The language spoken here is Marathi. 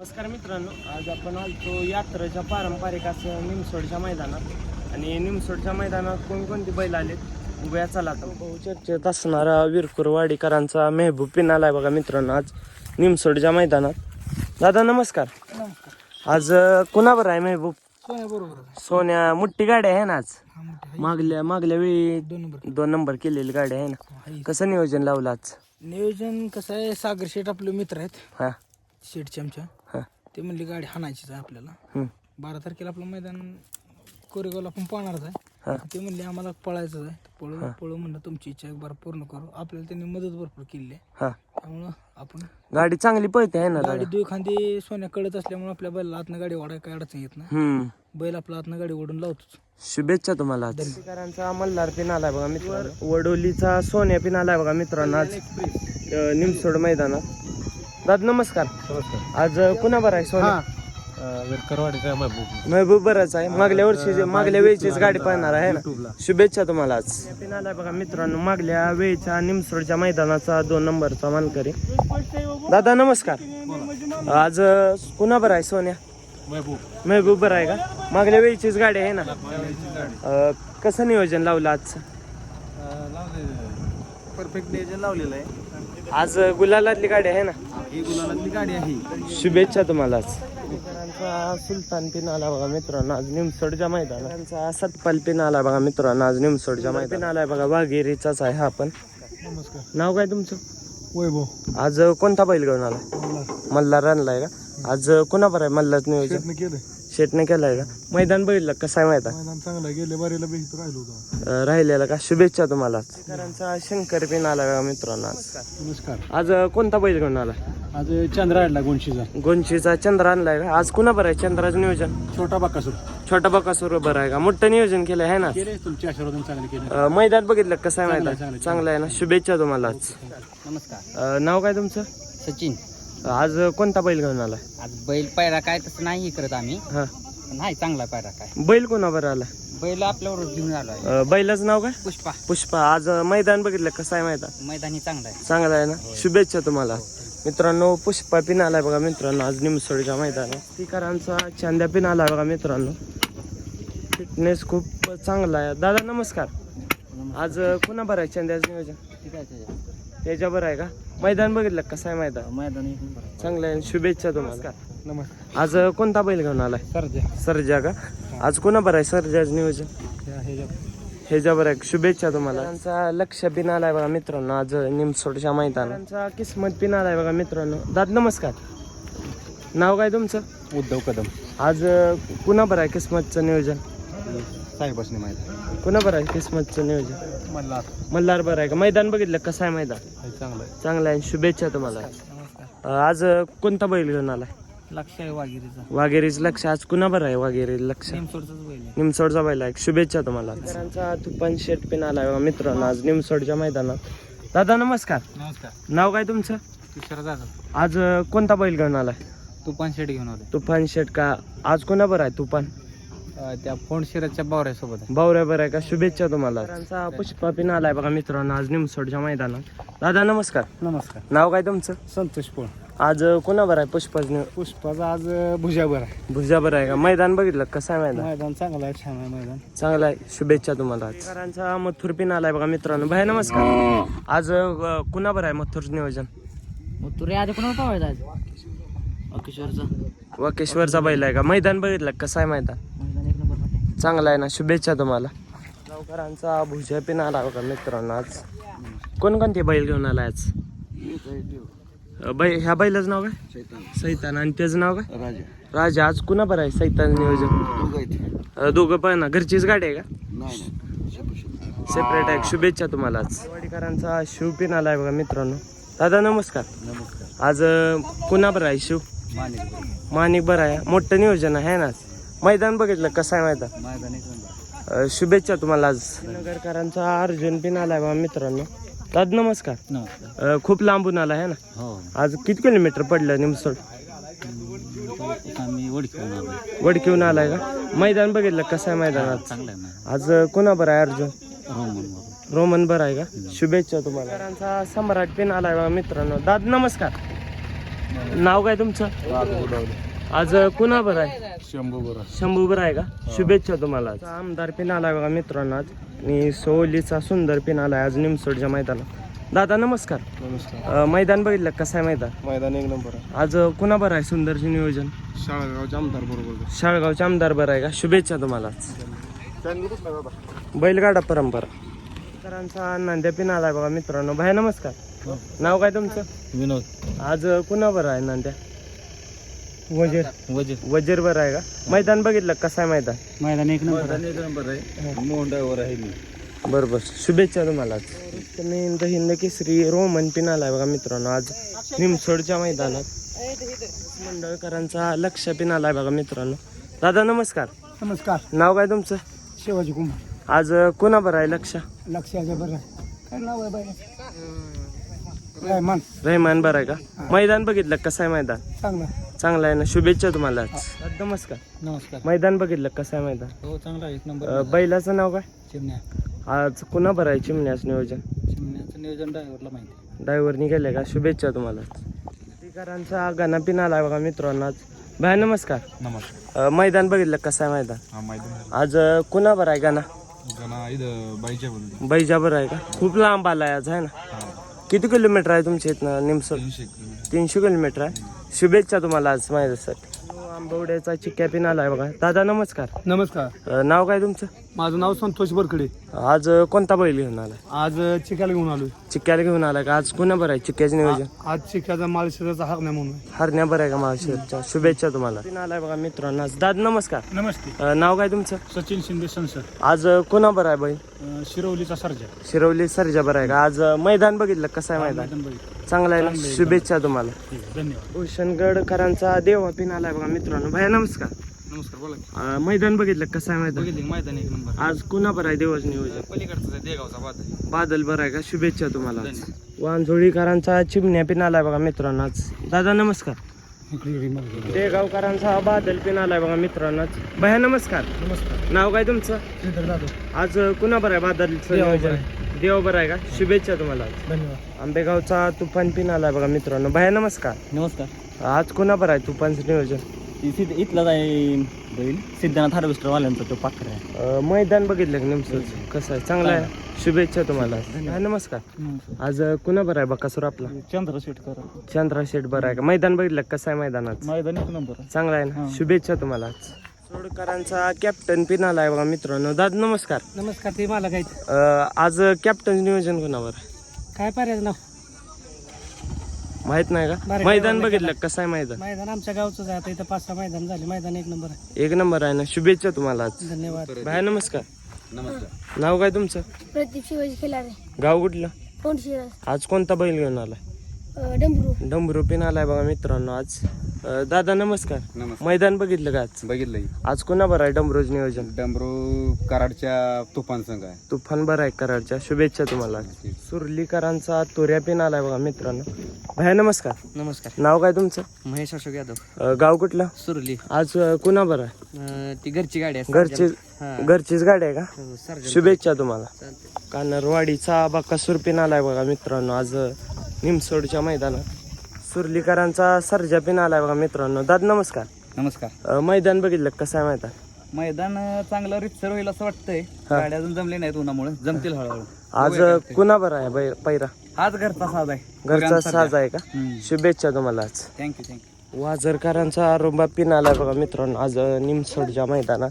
नमस्कार मित्रांनो आज आपण आलतो यात्रेच्या पारंपरिक असं निमसोडच्या मैदानात. आणि निमसोडच्या मैदानात कोणकोणती बैल आले उभ्या चला तर. बहु चर्चेत असणारा विरकुरवाडीकरांचा मेहबूब पिन आलाय बघा मित्रांनो आज निमसोडच्या मैदानात. दादा नमस्कार. आज कुणावर आहे मेहबूब? सोन्या बरोबर सोन्या मोठी गाडी आहे ना आज? हा आहे. मागल्या मागल्या वेळी दोन नंबर दोन नंबर केलेली गाडी आहे ना? आहे. कसं नियोजन लावलं आज? नियोजन कसं आहे सागर शेठ आपले मित्र आहेत. हा. शेठचे आमच्या हा ते म्हणले गाडी हाणायचीच आहे आपल्याला. बारा तारखेला आपलं मैदान कोरेगावला आपण पळणारच हा. आहे ते म्हणले आम्हाला पळायचं आहे. पळू पळू म्हणलं तुमची इच्छा एक बार पूर्ण करू. आपल्याला त्यांनी मदत भरपूर केली आहे. हा. त्यामुळं आपण गाडी चांगली पळते आहे ना गाडी दुई खांदी सोन्या कळत असल्यामुळे आपल्या बैला आतनं गाडी ओढाय काय अडचण येत नाही. हम्म. बैल आपला आतनं गाडी ओढून लावतोच. शुभेच्छा तुम्हाला मल्हार पिन आलाय बघा मित्रांनो. वडोलीचा सोन्या पिन आलाय बघा मित्रांनो आज. निमसोड मैदानात. दादा नमस्कार. आज कुणा बरं आहे सोन्या? महबूब. बरंच आहे. मागल्या वर्षी मागल्या वेळचीच गाडी पाहणार आहे ना? शुभेच्छा तुम्हाला आज. पिन आलाय बघा मित्रांनो मागल्या वेळच्या निमसोडच्या मैदानाचा दोन नंबरचा मानकरी. दादा नमस्कार. आज कुणा बरं आहे सोन्या? महबूब. बरं आहे का? मागल्या वेळचीच गाडी आहे ना? अं, कसं नियोजन लावलं आजचं? परफेक्ट नियोजन लावलेलं आहे. आज गुलालातली गाडी आहे ना? ही गुलाबातली गाडी आहे. शुभेच्छा तुम्हाला. सुलतान पिन आला बघा मित्रांनो आज निमसोडच्या मैदानाचा सतपाल पिन आला बघा मित्रांनो आज निमसोडच्या मैदान आलाय बघा वाघेरीचाच आहे हा पण. नमस्कार. नाव काय तुमचं? वैभव. आज कोणता बैल घेऊन आलाय? मल्हार. आणलाय का? आज कोणा बरं आहे मल्हार नियोजन? केलं शेटने केलाय का? मैदान बघितलं कसं आहे मैदान? मैदान चांगलं आहे. बारीला राहिलो होतो. अं, राहिलेला का? शुभेच्छा तुम्हाला. शंकर पिन आला मित्रांनो आज? नमस्कार. आज अं, कोणता बैल घेऊन आला? आज चंद्रा आणला गोंशीचा गोंशीचा चंद्र आणलाय का? आज कुणा बरं आहे चंद्राचं नियोजन? छोटा बाकासूर. छोटा बकासूर बरं आहे का? मोठं नियोजन केलं आहे ना? केले तुमचे आशीर्वाद चांगले केले अं, मैदान बघितलं कसं आहे मैदान? चांगलं, चांगलं आहे ना? शुभेच्छा तुम्हाला आज. नमस्कार. अं, नाव काय तुमचं? सचिन. आज कोणता बैल घेऊन आलाय? आज बैल पायरा काय तसं नाही करत आम्ही. हा. पण नाही चांगला पायरा काय. बैल कोणा बरं आला? बैल आपल्यावर घेऊन आलो आहे अं, बैलाचं नाव काय? पुष्पा. पुष्पा. आज अं, मैदान बघितलं कसं आहे मैदान? मैदानी चांगला आहे. चांगलं आहे ना? शुभेच्छा तुम्हाला. मित्रांनो पुष्पा पिन आलाय बघा मित्रांनो. आज निमसोडीच्या मैदानात. स्पीकरांचा चांद्या पिन आलाय बघा मित्रांनो. फिटनेस खूप चांगला आहे. दादा नमस्कार. आज अं, कुणा बरं आहे चांद्याचं नियोजन बरं आहे का? मैदान बघितलं कसं आहे मैदान? मैदानी चांगलं आहे. शुभेच्छा तुम्हाला. नमस्कार. आज कोणता बैल घेऊन आलाय? सरजा. सर्जा का? आज कोणा बरं आहे सर्जाचं नियोजन? हे जबर आहे. शुभेच्छा तुम्हाला. त्यांचा लक्ष पिन आलाय बघा मित्रांनो आज निमसोडच्या मैदानाचा किस्मत पिन आलाय बघा मित्रांनो. दाद नमस्कार. नाव काय तुमचं? उद्धव कदम. आज कुणा बरं आहे किस्मतचं नियोजन? साहेबासने माहिती. कुणा बरं आहे किस्मतचं नियोजन? मला मल्हार. बरं आहे का? मैदान बघितलं कसं आहे मैदान? चांगलं आहे. चांगलं आहे. शुभेच्छा तुम्हाला. नमस्कार अं, आज अं, कोणता बैल घेऊन आलाय? लक्ष आहे वागिरीचा वाघेरीचं लक्ष. आज कुणा बरं आहे वाघेरी लक्ष? नेमसोडचाच बैल आहे. निमसोडचा बैल आहे. शुभेच्छा तुम्हाला. तुफान शेट पिन आलाय मित्रांनो. आज निमसोडच्या मैदानात. दादा नमस्कार. नमस्कार. नाव काय तुमचं? तुषार जाधव. आज अं, कोणता बैल घेऊन आलाय? तुपान शेट घेऊन आलो तुफान शेट का? आज कोणा बरं आहे तुफान? त्या फोन शिराच्या बावऱ्यासोबत आहे. बावऱ्या बरं आहे का? शुभेच्छा तुम्हाला. त्यांचा पुष्पा पिन आलाय बघा मित्रांनो आज निमसोडच्या मैदानात. दादा नमस्कार. नमस्कार. नाव काय तुमचं? संतोष पोळ. आज अं, कोणा बरं आहे पुष्पाच पुष्पाचा आज भुजाभर आहे. भुजा बरं आहे का? मैदान बघितलं कसं आहे मैदान? मैदान चांगलं आहे छान आहे मैदान. चांगला आहे. शुभेच्छा तुम्हाला आज. करांचा मथुर पिन आलाय बघा मित्रांनो. भाई नमस्कार. आज अं, कुणा बरं आहे मथुर नियोजन? मग तुरे आधी कोणाला पावायचा आज किशोरचा वाकेश्वरचा बैल आहे का? मैदान बघितलं कसं आहे मैदान? चांगला आहे ना शुभेच्छा तुम्हाला. गावकरांचा भुजा पिन आला बघा मित्रांनो आज? कोणकोणते बैल घेऊन आला आज? अं, बै ह्या बैलाचं नाव काय? सैतान. आणि त्याचं नाव काय? राजा. राजा. आज कुणा बरं आहे सैतान नियोजन? दोघं पण ना. घरचीच गाडी आहे का? सेपरेट आहे. शुभेच्छा तुम्हाला आज. वाडीकरांचा शिव पिन आलाय बघा मित्रांनो. दादा नमस्कार. नमस्कार. आज कुणा बरं आहे शिव? माणिक बरं आहे. मोठं नियोजन आहे ना? आज? मैदान बघितलं कसं आहे मैदान मैदान एक नंबर. अ, शुभेच्छा तुम्हाला आज. नगरकरांचा अर्जुन पिन आलाय बा मित्रांनो. दाद नमस्कार. नमस्कार. अ, खूप लांबून आला आहे ना? हो. आज किती किलोमीटर पडलं निमसोड? आम्ही ओळखून आलो वडकीहून आलाय. का? मैदान बघितलं कसं आहे मैदानात चांगलं आहे ना आज अ, कोणा बरं आहे अर्जुन? रोमन रोमन बरं आहे का? शुभेच्छा तुम्हाला. सम्राट पिन आलाय बा मित्रांनो. दाद नमस्कार. नाव काय तुमचं? आज कुणा बरं आहे? शंभू बरं शंभू बरं आहे का? शुभेच्छा तुम्हाला आज. आमदार पिन आलाय बघा मित्रांनो आज. आणि सोहलीचा सुंदर पिन आलाय आज निमसोडच्या मैदानात. दादा नमस्कार. नमस्कार. अं, मैदान बघितलं कसं आहे मैदान? मैदान एक नंबर आहे. आज कुणा बरं आहे सुंदरचे नियोजन? शाळगावचे आमदार बरोबर शाळगावचे आमदार बरं आहे का? शुभेच्छा तुम्हाला बैलगाडा परंपरा. करांचा नांद्या पिन आलाय बघा मित्रांनो. भाई नमस्कार. नाव काय तुमचं? विनोद. आज कुणा बरं आहे नांद्या? वजीर. वजीर. वजीर बरं आहे का? मैदान बघितलं कसं आहे मैदान? मैदान एक नंबर मैदान एक नंबर आहे. मोहंडावर आहे मी. बरोबर. शुभेच्छा तुम्हाला तुम्ही हिंद हिंद केसरी रोमन पिन आलाय बघा मित्रांनो. आज निमसोडच्या मैदानात. मंडळकरांचा लक्ष पिन आलाय बघा मित्रांनो. दादा नमस्कार. नमस्कार. नाव काय तुमचं? शिवाजी कुमार. आज कुणा बरं आहे लक्ष? लक्षाच्या बरं. काय नाव आहे बाई? रहमान. रहमान बरं आहे का? मैदान बघितलं कसं आहे मैदान? चांगला. चांगलं आहे ना. शुभेच्छा तुम्हाला. नमस्कार. नमस्कार. मैदान बघितलं कसं आहे मैदान? हो चांगला एक नंबर अं, बैलाचं नाव काय? चिमण्या. आज कुणा बरं आहे चिमण्याचं नियोजन? चिमण्याचं नियोजन ड्रायव्हरला माहिती ड्रायव्हरनी केलंय का? शुभेच्छा तुम्हाला. स्पीकरांचा गाणं पिन आलाय बघा मित्रांनो आज. भाई नमस्कार. नमस्कार. अं, मैदान बघितलं कसं आहे मैदान? हा आज अं, कुणा बरं आहे गाणं? गणा इथं बाईच्या बोलतो बैजा बरं आहे का? खूप लांब आलाय आज आहे ना? किती किलोमीटर आहे तुमच्या इथनं निमसर तीनशे किलोमीटर. तीनशे किलोमीटर आहे? शुभेच्छा तुम्हाला आज माझ्यासाठी. आंबवड्याचा चिक्क्या पिन आलाय बघा. दादा नमस्कार. नमस्कार. अं, नाव काय तुमचं? माझं नाव संतोष बरकडे आज अं, कोणता बैल घेऊन आलाय? आज चिकाला घेऊन आलोय. चिक्क्याला घेऊन आलाय का? आज कुणा बरं आहे चिक्क्याचं नियोजन? आज चिकाचा माळशिराचा हाक नाही म्हणून. हरण्या बरं आहे का महाराष्ट्राच्या शुभेच्छा तुम्हाला. पिन आलाय बघा मित्रांनो आज. दादा नमस्कार. नमस्ते. अं, नाव काय तुमचं? सचिन शिंदे संसद आज अं, कुणा बरं आहे बैल? शिरवलीचा सर्जा. शिरवली सरजा बरं आहे का? आज अं, मैदान बघितलं कसं आहे मैदान? चांगलं आहे ना. शुभेच्छा तुम्हाला. धन्यवाद. भूषणगडकरांचा देवा पिन आलाय बघा मित्रांनो. भया नमस्कार. नमस्कार बोला अं, मैदान बघितलं कसं आहे मैदान? बघितले मैदान एक नंबर. आज कुणा बरं आहे देवाचं नियोजन? पलीकडचा देगावचा बादल. बादल बरं आहे का? शुभेच्छा तुम्हाला. आज. वांझोळीकरांचा चिमण्या पिन आलाय बघा मित्रांनो आज. दादा नमस्कार. देगावकरांचा बादल पिन आलाय बघा मित्रांनो आज. भया नमस्कार. नमस्कार. नाव काय तुमचं? आज कुणा बरं आहे बादलचं नियोजन? देव बरं आहे का? शुभेच्छा तुम्हाला. धन्यवाद. आंबेगावचा तुफान पिन आलाय बघा मित्रांनो. भया नमस्कार. नमस्कार. आज कुणा बरं आहे तुफानचं नियोजन? इथलाच आहे बैल. सिद्धार्थ हार्वेस्टर वाल्यांचा तो पाखर आहे. अं, मैदान बघितलं का नेमकं? कसं आहे? चांगलं आहे? शुभेच्छा तुम्हाला. हा, नमस्कार. आज अं, कुणा बरं आहे बकासूर आपला? चंद्र शेटकर चंद्रा शेठ बरं आहे का? मैदान बघितलं का? कसं आहे मैदानात? मैदान एक नंबर चांगलं आहे ना? शुभेच्छा तुम्हाला आज. सोडकरांचा कॅप्टन पिन आलाय बघा मित्रांनो. दादा नमस्कार. नमस्कार ते मला काय अं, आज कॅप्टन नियोजन कोणावर? काय पर्याय नाव? माहीत नाही का? मैदान बघितलं का? कसं आहे मैदान? मैदान आमच्या गावचंच आहे. आता इथं पाच सहा मैदान झाले. मैदान एक नंबर आहे. एक नंबर आहे ना? शुभेच्छा तुम्हाला आज. धन्यवाद. भाई नमस्कार. नमस्कार. नाव काय तुमचं? प्रदीप शिवाजी खिलारे गाव कुठलं? कोण आज कोणता बैल घेऊन आलाय? डंबरू डंबरू पिन आलाय बघा मित्रांनो आज. अं, दादा नमस्कार. नमस्कार. मैदान बघितलं का आज? बघितलंय. आज कोणा बरं आहे डंबरूज नियोजन? डमरू कराडच्या तुफान संघ आहे. तुफान बरं आहे कराडच्या. शुभेच्छा तुम्हाला. सुरलीकरांचा तोऱ्या पिन आलाय बघा मित्रांनो. भया नमस्कार. नमस्कार. नाव काय तुमचं? महेश अशोक यादव. अं, गाव कुठलं? सुरली. आज अं, कुणा बरं आहे ती घरची गाडी आहे. घरची घरचीच गाडी आहे का? सर्जन. शुभेच्छा तुम्हाला. चालते कानरवाडीचा बकासूर पिन आलाय बघा मित्रांनो. आज अं, निमसोडच्या मैदानात. सुरलीकरांचा सर्जा पिन आलाय बघा मित्रांनो. दाद नमस्कार. नमस्कार. अं, मैदान बघितलं? कसं आहे मैदान? मैदान चांगलं रितसर होईल असं वाटतंय. गाड्या अजून जमले नाहीत उन्हामुळे. जमतील हळूहळू. आज अं, कुणा बरं आहे बै- पैरा? आज घरचा साज आहे. घरचा साज आहे का? शुभेच्छा तुम्हाला आज. थँक्यू थँक्यू वाजरकरांचा रुंबा पिन आलाय बघा मित्रांनो. आज अं, निमसोडच्या मैदानात.